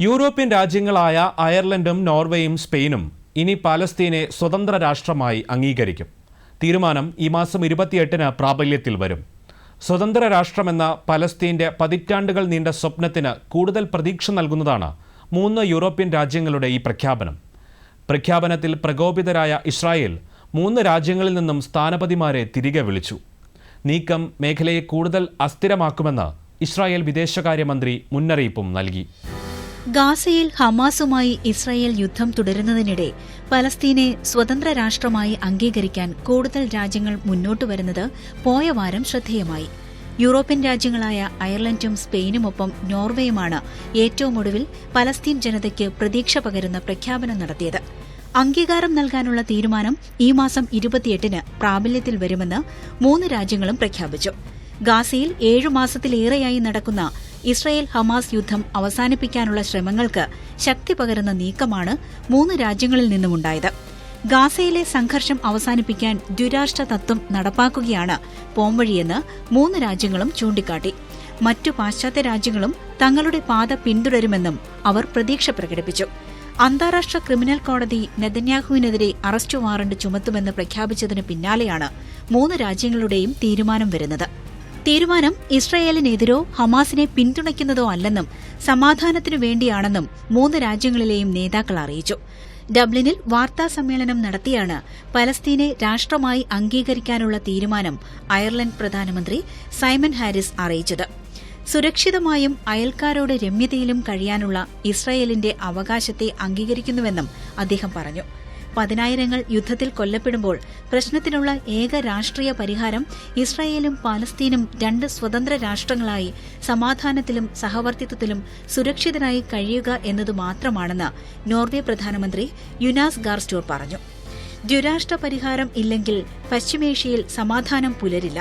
European രാജ്യങ്ങളായ അയർലൻഡും നോർവേയും സ്പെയിനും ഇനി പാലസ്തീനെ സ്വതന്ത്ര രാഷ്ട്രമായി അംഗീകരിക്കും. തീരുമാനം ഈ മാസം ഇരുപത്തിയെട്ടിന് പ്രാബല്യത്തിൽ വരും. സ്വതന്ത്ര രാഷ്ട്രമെന്ന പലസ്തീന്റെ പതിറ്റാണ്ടുകൾ നീണ്ട സ്വപ്നത്തിന് കൂടുതൽ പ്രതീക്ഷ നൽകുന്നതാണ് മൂന്ന് യൂറോപ്യൻ രാജ്യങ്ങളുടെ ഈ പ്രഖ്യാപനം. പ്രഖ്യാപനത്തിൽ പ്രകോപിതരായ ഇസ്രായേൽ മൂന്ന് രാജ്യങ്ങളിൽ നിന്നും സ്ഥാനപതിമാരെ തിരികെ വിളിച്ചു. നീക്കം മേഖലയെ കൂടുതൽ അസ്ഥിരമാക്കുമെന്ന് ഇസ്രായേൽ വിദേശകാര്യമന്ത്രി മുന്നറിയിപ്പും നൽകി. ഗാസയിൽ ഹമാസുമായി ഇസ്രായേൽ യുദ്ധം തുടരുന്നതിനിടെ പലസ്തീനെ സ്വതന്ത്ര രാഷ്ട്രമായി അംഗീകരിക്കാൻ കൂടുതൽ രാജ്യങ്ങൾ മുന്നോട്ടു വരുന്നത് പോയ വാരം ശ്രദ്ധേയമായി. യൂറോപ്യൻ രാജ്യങ്ങളായ അയർലൻഡും സ്പെയിനുമൊപ്പം നോർവേയുമാണ് ഏറ്റവും ഒടുവിൽ പലസ്തീൻ ജനതയ്ക്ക് പ്രതീക്ഷ പകരുന്ന പ്രഖ്യാപനം നടത്തിയത്. അംഗീകാരം നൽകാനുള്ള തീരുമാനം ഈ മാസം ഇരുപത്തിയെട്ടിന് പ്രാബല്യത്തിൽ വരുമെന്ന് മൂന്ന് രാജ്യങ്ങളും പ്രഖ്യാപിച്ചു. ഗാസയിൽ ഏഴു മാസത്തിലേറെയായി നടക്കുന്ന ഇസ്രയേൽ ഹമാസ് യുദ്ധം അവസാനിപ്പിക്കാനുള്ള ശ്രമങ്ങൾക്ക് ശക്തി പകരുന്ന നീക്കമാണ് മൂന്ന് രാജ്യങ്ങളിൽ നിന്നുമുണ്ടായത്. ഗാസയിലെ സംഘർഷം അവസാനിപ്പിക്കാൻ ദ്വിരാഷ്ട്ര തത്വം നടപ്പാക്കുകയാണ് പോംവഴിയെന്ന് മൂന്ന് രാജ്യങ്ങളും ചൂണ്ടിക്കാട്ടി. മറ്റു പാശ്ചാത്യ രാജ്യങ്ങളും തങ്ങളുടെ പാത പിന്തുടരുമെന്നും അവർ പ്രതീക്ഷ പ്രകടിപ്പിച്ചു. അന്താരാഷ്ട്ര ക്രിമിനൽ കോടതി നെതന്യാഹുവിനെതിരെ അറസ്റ്റ് വാറണ്ട് ചുമത്തുമെന്ന് പ്രഖ്യാപിച്ചതിന് പിന്നാലെയാണ് മൂന്ന് രാജ്യങ്ങളുടെയും തീരുമാനം വരുന്നത്. തീരുമാനം ഇസ്രയേലിനെതിരോ ഹമാസിനെ പിന്തുണയ്ക്കുന്നതോ അല്ലെന്നും സമാധാനത്തിനു വേണ്ടിയാണെന്നും മൂന്ന് രാജ്യങ്ങളിലെയും നേതാക്കൾ അറിയിച്ചു. ഡബ്ലിനിൽ വാർത്താ സമ്മേളനം നടത്തിയാണ് പലസ്തീനെ രാഷ്ട്രമായി അംഗീകരിക്കാനുള്ള തീരുമാനം അയർലൻഡ് പ്രധാനമന്ത്രി സൈമൺ ഹാരിസ് അറിയിച്ചത്. സുരക്ഷിതമായും അയൽക്കാരോട് രമ്യതയിലും കഴിയാനുള്ള ഇസ്രയേലിന്റെ അവകാശത്തെ അംഗീകരിക്കുന്നുവെന്നും അദ്ദേഹം പറഞ്ഞു. പതിനായിരങ്ങൾ യുദ്ധത്തിൽ കൊല്ലപ്പെടുമ്പോൾ പ്രശ്നത്തിനുള്ള ഏക രാഷ്ട്രീയ പരിഹാരം ഇസ്രായേലും പാലസ്തീനും രണ്ട് സ്വതന്ത്ര രാഷ്ട്രങ്ങളായി സമാധാനത്തിലും സഹവർത്തിത്വത്തിലും സുരക്ഷിതരായി കഴിയുക എന്നതു മാത്രമാണെന്ന് നോർവേ പ്രധാനമന്ത്രി യുനാസ് ഗാർസ്റ്റോർ പറഞ്ഞു. ദ്വിരാഷ്ട്ര പരിഹാരം ഇല്ലെങ്കിൽ പശ്ചിമേഷ്യയിൽ സമാധാനം പുലരില്ല.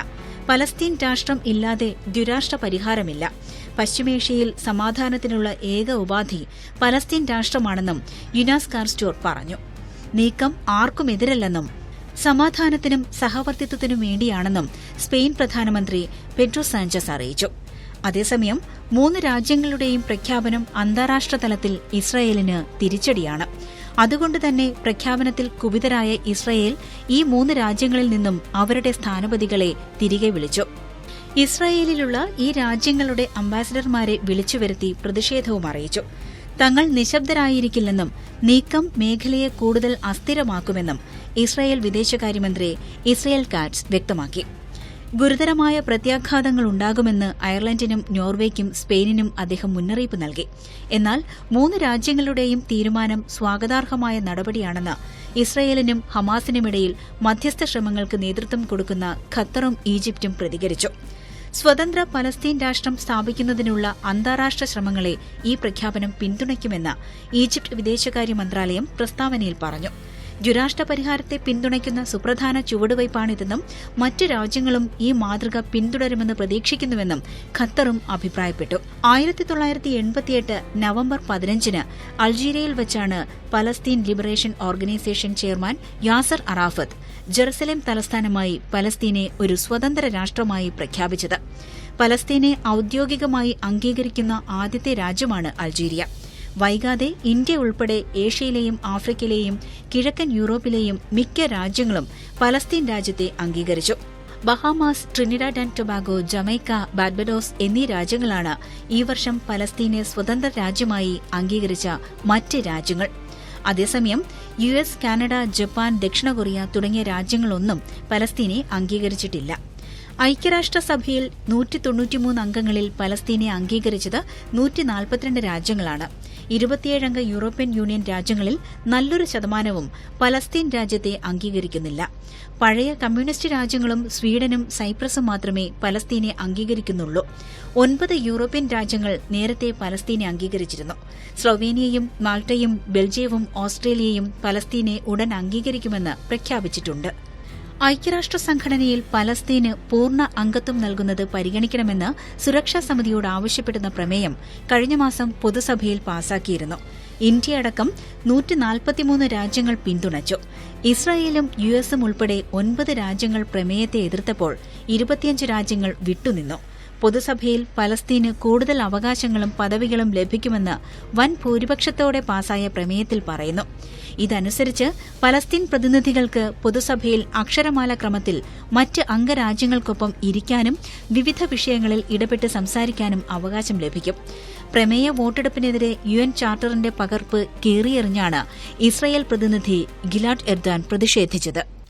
പലസ്തീൻ രാഷ്ട്രം ഇല്ലാതെ ദ്വിരാഷ്ട്ര പരിഹാരമില്ല. പശ്ചിമേഷ്യയിൽ സമാധാനത്തിനുള്ള ഏക ഉപാധി പലസ്തീൻ രാഷ്ട്രമാണെന്നും യുനാസ് കാർസ്റ്റോർ പറഞ്ഞു. നീക്കം ആർക്കുമെതിരല്ലെന്നും സമാധാനത്തിനും സഹവർത്തിത്വത്തിനും വേണ്ടിയാണെന്നും സ്പെയിൻ പ്രധാനമന്ത്രി പെഡ്രോ സാഞ്ചസ് അറിയിച്ചു. അതേസമയം മൂന്ന് രാജ്യങ്ങളുടെയും പ്രഖ്യാപനം അന്താരാഷ്ട്ര തലത്തിൽ ഇസ്രയേലിന് തിരിച്ചടിയാണ്. അതുകൊണ്ട് തന്നെ പ്രഖ്യാപനത്തിൽ കുപിതരായ ഇസ്രയേൽ ഈ മൂന്ന് രാജ്യങ്ങളിൽ നിന്നും അവരുടെ സ്ഥാനപതികളെ തിരികെ വിളിച്ചു. ഇസ്രായേലിലുള്ള ഈ രാജ്യങ്ങളുടെ അംബാസിഡർമാരെ വിളിച്ചുവരുത്തി പ്രതിഷേധവും അറിയിച്ചു. തങ്ങൾ നിശബ്ദരായിരിക്കില്ലെന്നും നീക്കം മേഖലയെ കൂടുതൽ അസ്ഥിരമാക്കുമെന്നും ഇസ്രായേൽ വിദേശകാര്യമന്ത്രി ഇസ്രയേൽ കാറ്റ്സ് വ്യക്തമാക്കി. ഗുരുതരമായ പ്രത്യാഘാതങ്ങൾ ഉണ്ടാകുമെന്ന് അയർലൻഡിനും നോർവേയ്ക്കും സ്പെയിനിനും അദ്ദേഹം മുന്നറിയിപ്പ് നൽകി. എന്നാൽ മൂന്ന് രാജ്യങ്ങളുടെയും തീരുമാനം സ്വാഗതാർഹമായ നടപടിയാണെന്ന് ഇസ്രയേലിനും ഹമാസിനുമിടയിൽ മധ്യസ്ഥ ശ്രമങ്ങൾക്ക് നേതൃത്വം കൊടുക്കുന്ന ഖത്തറും ഈജിപ്തും പ്രതികരിച്ചു. സ്വതന്ത്ര പലസ്തീൻ രാഷ്ട്രം സ്ഥാപിക്കുന്നതിനുള്ള അന്താരാഷ്ട്ര ശ്രമങ്ങളെ ഈ പ്രഖ്യാപനം പിന്തുണയ്ക്കുമെന്ന് ഈജിപ്ത് വിദേശകാര്യ മന്ത്രാലയം പ്രസ്താവനയിൽ പറഞ്ഞു. ദ്വിരാഷ്ട്ര പരിഹാരത്തെ പിന്തുണയ്ക്കുന്ന സുപ്രധാന ചുവടുവയ്പാണിതെന്നും മറ്റ് രാജ്യങ്ങളും ഈ മാതൃക പിന്തുടരുമെന്ന് പ്രതീക്ഷിക്കുന്നുവെന്നും ഖത്തറും അഭിപ്രായപ്പെട്ടു. ആയിരത്തി തൊള്ളായിരത്തി എൺപത്തിയെട്ട് നവംബർ പതിനഞ്ചിന് അൾജീരിയയിൽ വച്ചാണ് Palestine Liberation Organisation chairman Yasser Arafat Jerusalem തലസ്ഥാനമായി പലസ്തീനെ ഒരു സ്വതന്ത്ര രാഷ്ട്രമായി പ്രഖ്യാപിച്ചത്. പലസ്തീനെ ഔദ്യോഗികമായി അംഗീകരിക്കുന്ന ആദ്യത്തെ രാജ്യമാണ് അൾജീരിയ. വൈകാതെ ഇന്ത്യ ഉൾപ്പെടെ ഏഷ്യയിലെയും ആഫ്രിക്കയിലെയും കിഴക്കൻ യൂറോപ്പിലെയും മിക്ക രാജ്യങ്ങളും പലസ്തീൻ രാജ്യത്തെ അംഗീകരിച്ചു. Bahamas Trinidad and Tobago Jamaica Barbados എന്നീ രാജ്യങ്ങളാണ് ഈ വർഷം പലസ്തീനെ സ്വതന്ത്ര രാജ്യമായി അംഗീകരിച്ച മറ്റ് രാജ്യങ്ങൾ. അതേസമയം യു എസ് കാനഡ ജപ്പാൻ ദക്ഷിണ കൊറിയ തുടങ്ങിയ രാജ്യങ്ങളൊന്നും പലസ്തീനെ അംഗീകരിച്ചിട്ടില്ല. ഐക്യരാഷ്ട്രസഭയിൽ നൂറ്റി തൊണ്ണൂറ്റിമൂന്ന് അംഗങ്ങളിൽ പലസ്തീനെ അംഗീകരിച്ചത് നൂറ്റി നാൽപ്പത്തിരണ്ട് രാജ്യങ്ങളാണ്. ഇരുപത്തിയേഴംഗ യൂറോപ്യൻ യൂണിയൻ രാജ്യങ്ങളിൽ നല്ലൊരു ശതമാനവും പലസ്തീൻ രാജ്യത്തെ അംഗീകരിക്കുന്നില്ല. പഴയ കമ്മ്യൂണിസ്റ്റ് രാജ്യങ്ങളും സ്വീഡനും സൈപ്രസും മാത്രമേ പലസ്തീനെ അംഗീകരിക്കുന്നുള്ളൂ. ഒൻപത് യൂറോപ്യൻ രാജ്യങ്ങൾ നേരത്തെ പലസ്തീനെ അംഗീകരിച്ചിരുന്നു. സ്ലൊവേനിയയും മാൾട്ടയും ബെൽജിയവും ഓസ്ട്രേലിയയും പലസ്തീനെ ഉടൻ അംഗീകരിക്കുമെന്ന് പ്രഖ്യാപിച്ചിട്ടുണ്ട്. ഐക്യരാഷ്ട്ര സംഘടനയിൽ പലസ്തീന് പൂർണ അംഗത്വം നൽകുന്നത് പരിഗണിക്കണമെന്ന് സുരക്ഷാ സമിതിയോട് ആവശ്യപ്പെടുന്ന പ്രമേയം കഴിഞ്ഞ മാസം പൊതുസഭയിൽ പാസാക്കിയിരുന്നു. ഇന്ത്യയടക്കം നൂറ്റി നാൽപ്പത്തിമൂന്ന് രാജ്യങ്ങൾ പിന്തുണച്ചു. ഇസ്രായേലും യു എസും ഉൾപ്പെടെ ഒൻപത് രാജ്യങ്ങൾ പ്രമേയത്തെ എതിർത്തപ്പോൾ ഇരുപത്തിയഞ്ച് രാജ്യങ്ങൾ വിട്ടുനിന്നു. പൊതുസഭയിൽ പലസ്തീന് കൂടുതൽ അവകാശങ്ങളും പദവികളും ലഭിക്കുമെന്ന് വൻ ഭൂരിപക്ഷത്തോടെ പാസായ പ്രമേയത്തിൽ പറയുന്നു. ഇതനുസരിച്ച് പലസ്തീൻ പ്രതിനിധികൾക്ക് പൊതുസഭയിൽ അക്ഷരമാല ക്രമത്തിൽ മറ്റ് അംഗരാജ്യങ്ങൾക്കൊപ്പം ഇരിക്കാനും വിവിധ വിഷയങ്ങളിൽ ഇടപെട്ട് സംസാരിക്കാനും അവകാശം ലഭിക്കും. പ്രമേയ വോട്ടെടുപ്പിനെതിരെ യു എൻ ചാർട്ടറിന്റെ പകർപ്പ് കീറിയെറിഞ്ഞാണ് ഇസ്രയേൽ പ്രതിനിധി ഗിലാഡ് എർദാൻ പ്രതിഷേധിച്ചത്.